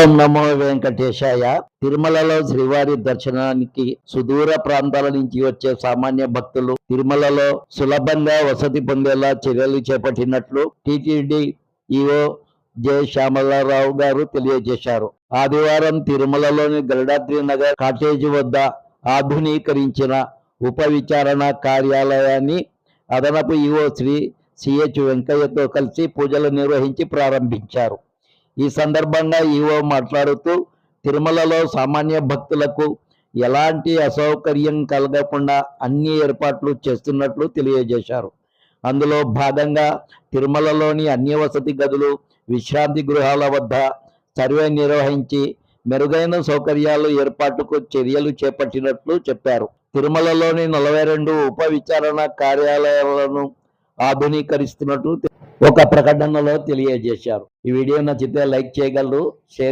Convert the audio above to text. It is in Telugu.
ఓం నమో వెంకటేశాయ. తిరుమలలో శ్రీవారి దర్శనానికి సుదూర ప్రాంతాల నుంచి వచ్చే సామాన్య భక్తులు తిరుమలలో సులభంగా వసతి పొందేలా చర్యలు చేపట్టినట్లు టిటిడి ఈఓ జె శ్యామలరావు గారు తెలియజేశారు. ఆదివారం తిరుమలలోని గరుడాద్రి నగర్ కాటేజీ వద్ద ఆధునీకరించిన ఉప విచారణ కార్యాలయాన్ని అదనపు ఈఓ శ్రీ సిహెచ్ వెంకయ్యతో కలిసి పూజలు నిర్వహించి ప్రారంభించారు. ఈ సందర్భంగా ఈవో మాట్లాడుతూ తిరుమలలో సామాన్య భక్తులకు ఎలాంటి అసౌకర్యం కలగకుండా అన్ని ఏర్పాట్లు చేస్తున్నట్లు తెలియజేశారు. అందులో భాగంగా తిరుమలలోని అన్ని వసతి గదులు విశ్రాంతి గృహాల వద్ద సర్వే నిర్వహించి మెరుగైన సౌకర్యాలు ఏర్పాటుకు చర్యలు చేపట్టినట్లు చెప్పారు. తిరుమలలోని నలభై రెండు ఉప విచారణ కార్యాలయాలను ఆధునీకరిస్తున్నట్లు ఒక ప్రకటనలో తెలియజేశారు. ఈ వీడియో నచ్చితే లైక్ చేయగలరు షేర్